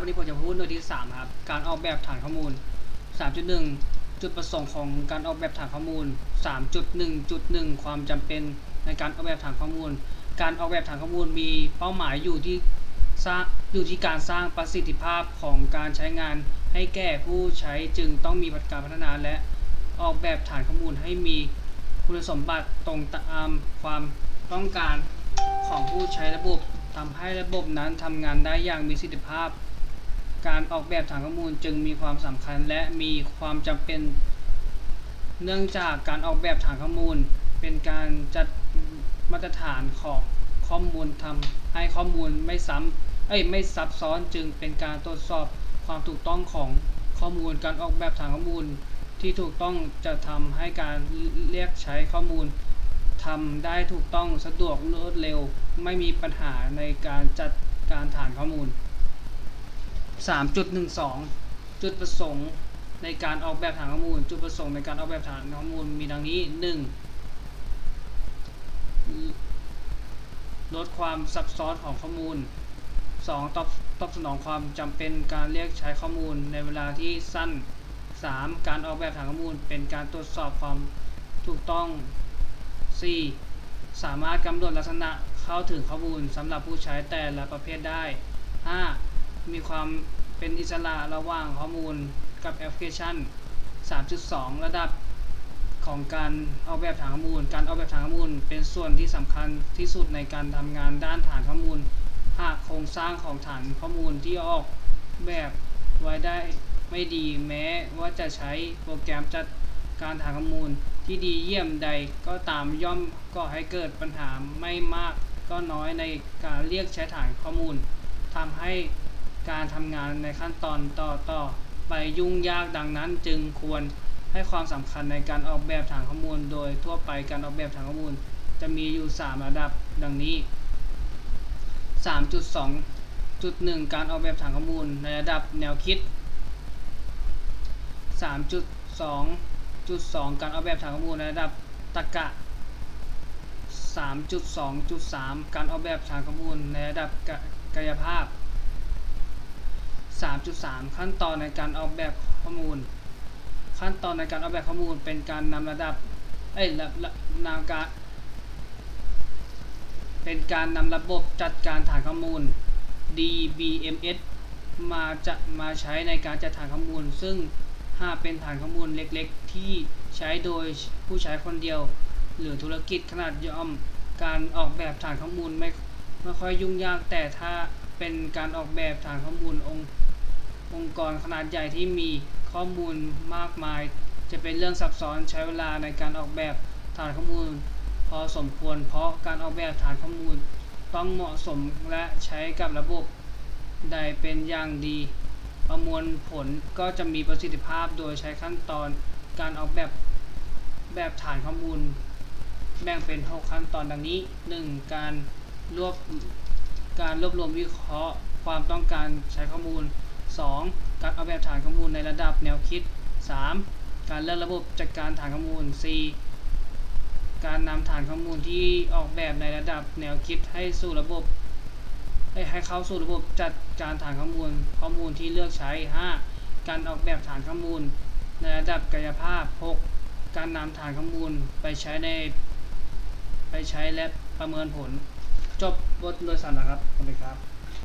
วันนี้ผมจะพูดหน่วยที่ 3 ครับ การออกแบบฐานข้อมูล 3.1 จุดประสงค์ของการออกแบบฐานข้อมูล 3.1.1 ความจำเป็นในการออกแบบฐานข้อมูล การออกแบบฐานข้อมูลมีเป้าหมายอยู่ที่สร้างอยู่ที่การสร้างประสิทธิภาพของการใช้งานให้แก่ผู้ใช้จึงต้องมีการพัฒนาและออกแบบฐานข้อมูลให้มี คุณสมบัติตรงตามความต้องการของผู้ใช้ระบบทำให้ระบบนั้นทำงานได้อย่างมีประสิทธิภาพ การออกแบบฐานข้อมูลจึงมีความสำคัญและมีความจำเป็น เนื่องจากการออกแบบฐานข้อมูล เป็นการจัดมาตรฐานของข้อมูลทำให้ข้อมูลไม่ซ้ำเอ้ยไม่ซับซ้อนจึงเป็นการตรวจสอบความถูกต้องของข้อมูลการออกแบบฐานข้อมูล ที่ถูกต้องจะทำให้การเรียกใช้ข้อมูลทำได้ถูกต้องสะดวกรวดเร็ว ไม่มีปัญหาในการจัดการฐานข้อมูล 3.12 จุดประสงค์ในการออกแบบฐานข้อมูล จุดประสงค์ในการออกแบบฐานข้อมูลมีดังนี้ 1. ลดความซับซ้อนของข้อมูล 2. ตอบตอบสนองความจำเป็นการเรียกใช้ข้อมูลในเวลาที่สั้น 3. การออกแบบฐานข้อมูลเป็นการตรวจสอบความถูกต้อง 4. สามารถกำหนดลักษณะเข้าถึงข้อมูลสำหรับผู้ใช้แต่ละประเภทได้ 5. มีความเป็นอิสระระหว่างข้อมูลกับแอปพลิเคชัน 3.2 ระดับของการออกแบบฐานข้อมูล การออกแบบฐานข้อมูล เป็นส่วนที่สำคัญที่สุดในการทำงานด้านฐานข้อมูล หากโครงสร้างของฐานข้อมูลที่ออกแบบไว้ได้ ไม่ดีแม้ว่าจะใช้โปรแกรมจัดการฐานข้อมูลที่ดีเยี่ยมใดก็ตามย่อมก่อให้เกิดปัญหาไม่มากก็น้อยในการเรียกใช้ฐานข้อมูลทำให้การทำงานในขั้นตอนต่อต่อไปยุ่งยากดังนั้นจึงควรให้ความสำคัญในการออกแบบฐานข้อมูล โดยทั่วไปการออกแบบฐานข้อมูล จะมีอยู่ 3 ระดับดังนี้ 3.2.1 การออกแบบฐานข้อมูลในระดับแนวคิด 3.2.2 การออกแบบฐานข้อมูลในระดับตรรกะ 3.2.3 การออกแบบฐานข้อมูลในระดับกายภาพ 3.3 ขั้นตอนในการออกแบบข้อมูล ขั้นตอนในการออกแบบข้อมูลเป็นการนำระดับ เอ้ยระระนำการ เป็นการนำระบบจัดการฐานข้อมูล DBMS มาจะมาใช้ในการจัดฐานข้อมูล ซึ่ง หาเป็นฐานข้อมูลเล็กๆ ที่ใช้โดยผู้ใช้คนเดียว หรือธุรกิจขนาดย่อม การออกแบบฐานข้อมูลไม่ไม่ค่อยยุ่งยาก แต่ถ้าเป็นการออกแบบฐานข้อมูลองค์องค์กรขนาดใหญ่ที่มีข้อมูลมากมาย จะเป็นเรื่องซับซ้อนใช้เวลาในการออกแบบฐานข้อมูล พอสมควร เพราะการออกแบบฐานข้อมูล ต้องเหมาะสมและใช้กับระบบใดเป็นอย่างดี ประมวลผลก็จะมีประสิทธิภาพโดยใช้ขั้นตอนการออกแบบแบบฐานข้อมูล แบ่งเป็น 6 ขั้นตอนดังนี้ 1. การรวบการรวบรวมวิเคราะห์ความต้องการใช้ข้อมูล 2. การออกแบบฐานข้อมูลในระดับแนวคิด 3. การเลือกระบบจัดการฐานข้อมูล 4. การนำฐานข้อมูลที่ออกแบบในระดับแนวคิดให้สู่ระบบ ให้เข้าสู่ระบบจัดการฐานข้อมูล ข้อมูลที่เลือกใช้ 5. การออกแบบฐานข้อมูล ในระดับกายภาพ 6. การนำฐานข้อมูลไปใช้ใน ไปใช้และประเมินผล จบบทโดยสารนะครับขอบคุณครับ